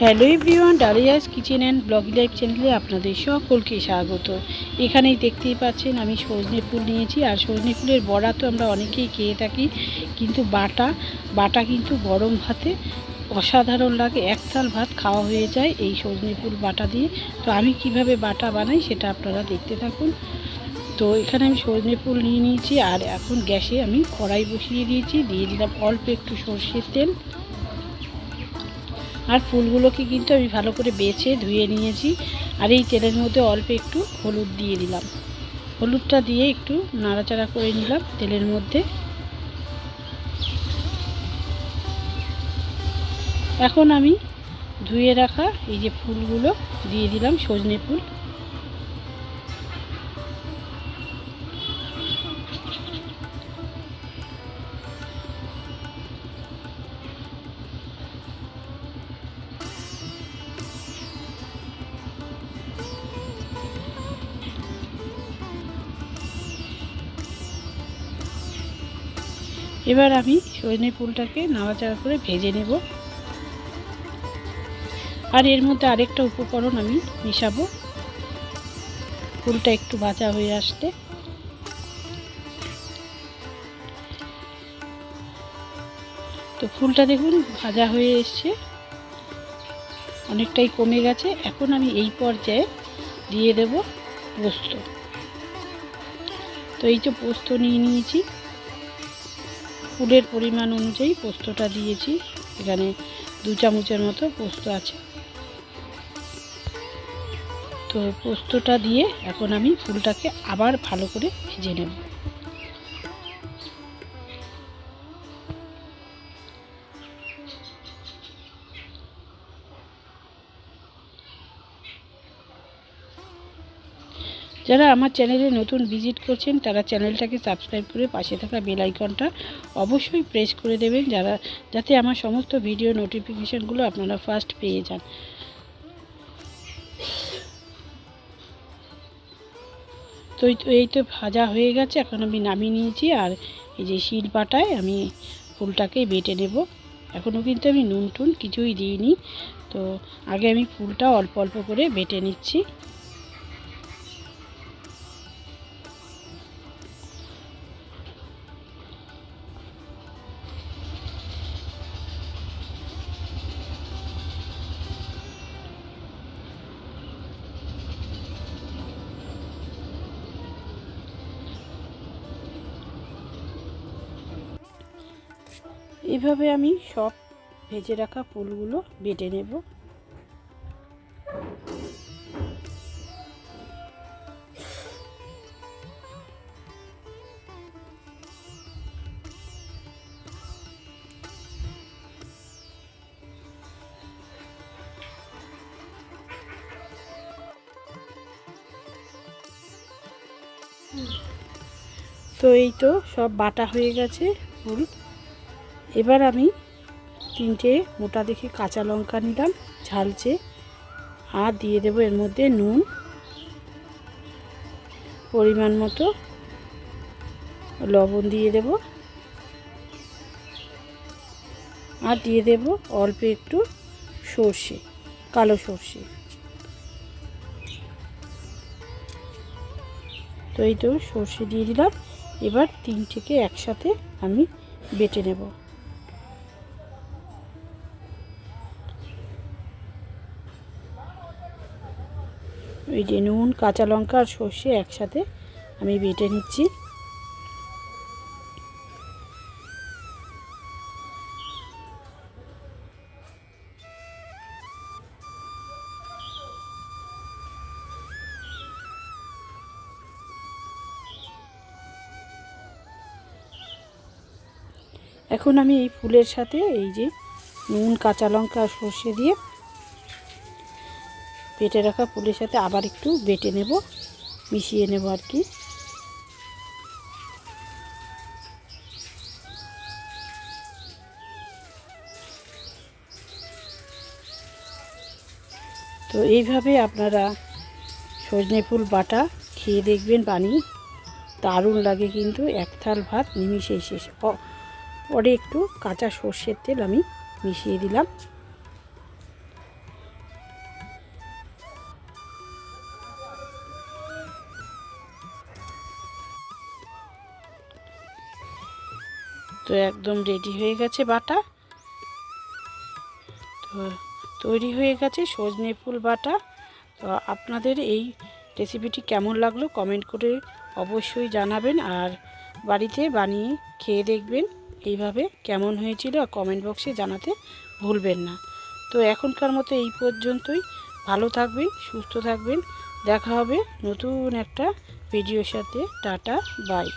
Hello everyone, Dalia's kitchen and blog life চ্যানেলে আপনাদের সকলকে স্বাগত। এখানেই দেখতেই পাচ্ছেন, আমি সজনে ফুল নিয়েছি। আর সজনে ফুলের বড়া তো আমরা অনেকেই খেয়ে থাকি, কিন্তু বাটা বাটা কিন্তু গরম ভাতে অসাধারণ লাগে। এক থাল ভাত খাওয়া হয়ে যায় এই সজনে ফুল বাটা দিয়ে। তো আমি কীভাবে বাটা বানাই সেটা আপনারা দেখতে থাকুন। তো এখানে আমি সজনে ফুল নিয়ে নিয়েছি, আর এখন গ্যাসে আমি কড়াই বসিয়ে দিয়েছি। দিয়ে দিলাম অল্প একটু সর্ষের তেল। আর ফুলগুলোকে কিন্তু আমি ভালো করে বেছে ধুয়ে নিয়েছি। আর এই তেলের মধ্যে অল্প একটু হলুদ দিয়ে দিলাম। হলুদটা দিয়ে একটু নাড়াচাড়া করে নিলাম তেলের মধ্যে। এখন আমি ধুয়ে রাখা এই যে ফুলগুলো দিয়ে দিলাম, সজনে ফুল। এবার আমি সজনে ফুলটাকে নাড়াচাড়া করে ভেজে নেব। আর এর মধ্যে আরেকটা উপকরণ আমি মিশাবো। ফুলটা একটু ভাজা হয়ে আসতে। তো ফুলটা দেখুন ভাজা হয়ে এসছে। অনেকটাই কমে গেছে। এখন আমি এই পর্যায়ে দিয়ে দেব পোস্ত। তো এই যে পোস্ত নিয়ে নিয়েছি। ফুলের পরিমাণ অনুযায়ী পোস্তটা দিয়েছি। এখানে দু চামচের মতো পোস্ত আছে। তো পোস্তটা দিয়ে এখন আমি ফুলটাকে আবার ভালো করে ভেজে নেব। যারা আমার চ্যানেলে নতুন ভিজিট করছেন, তারা চ্যানেলটাকে সাবস্ক্রাইব করে পাশে থাকা বেল আইকনটা অবশ্যই প্রেস করে দেবেন, যারা, যাতে আমার সমস্ত ভিডিও নোটিফিকেশানগুলো আপনারা ফার্স্ট পেয়ে যান। তো এই, তো ভাজা হয়ে গেছে, এখন আমি নামিয়ে নিয়েছি, আর এই যে শিল পাটায় আমি ফুলটাকে বেটে নেব। এখনও কিন্তু আমি নুন টুন কিছুই দিইনি, তো আগে আমি ফুলটা অল্প অল্প করে বেটে নিচ্ছি। এভাবে আমি সব ভেজে রাখা ফুলগুলো বেটে নেব। তো এই তো সব বাটা হয়ে গেছে ফুল এবার আমি তিনটে মোটা দেখে কাঁচা লঙ্কা নিলাম, ঝালচে, আর দিয়ে দেবো এর মধ্যে নুন। পরিমাণ মতো লবণ দিয়ে দেব। আর দিয়ে দেব অল্প একটু সর্ষে, কালো সর্ষে। তো এই তো সর্ষে দিয়ে দিলাম। এবার তিনটেকে একসাথে আমি বেটে নেব। ওই যে নুন, কাঁচা লঙ্কা আর সর্ষে একসাথে আমি বেটে নিচ্ছি। এখন আমি এই ফুলের সাথে এই যে নুন, কাঁচা লঙ্কা সর্ষে দিয়ে বেটে রাখা ফুলের সাথে আবার একটু বেটে নেব, মিশিয়ে নেব আর কি। তো এইভাবে আপনারা সজনে ফুল বাটা খেয়ে দেখবেন পানি দারুণ লাগে কিন্তু এক থাল ভাত নিমিশেই শেষ। পরে একটু কাঁচা সর্ষের তেল আমি মিশিয়ে দিলাম। তো একদম রেডি হয়ে গেছে বাটা। তো তৈরি হয়ে গেছে সজনে ফুল বাটা। তো আপনাদের এই রেসিপিটি কেমন লাগল কমেন্ট করে অবশ্যই জানাবেন আর বাড়িতে বানিয়ে খেয়ে দেখবেন এইভাবে কেমন হয়েছিল আর কমেন্ট বক্সে জানাতে ভুলবেন না। তো এখনকার মতো এই পর্যন্তই। ভালো থাকবেন, সুস্থ থাকবেন। দেখা হবে নতুন একটা ভিডিওর সাথে। Tata bye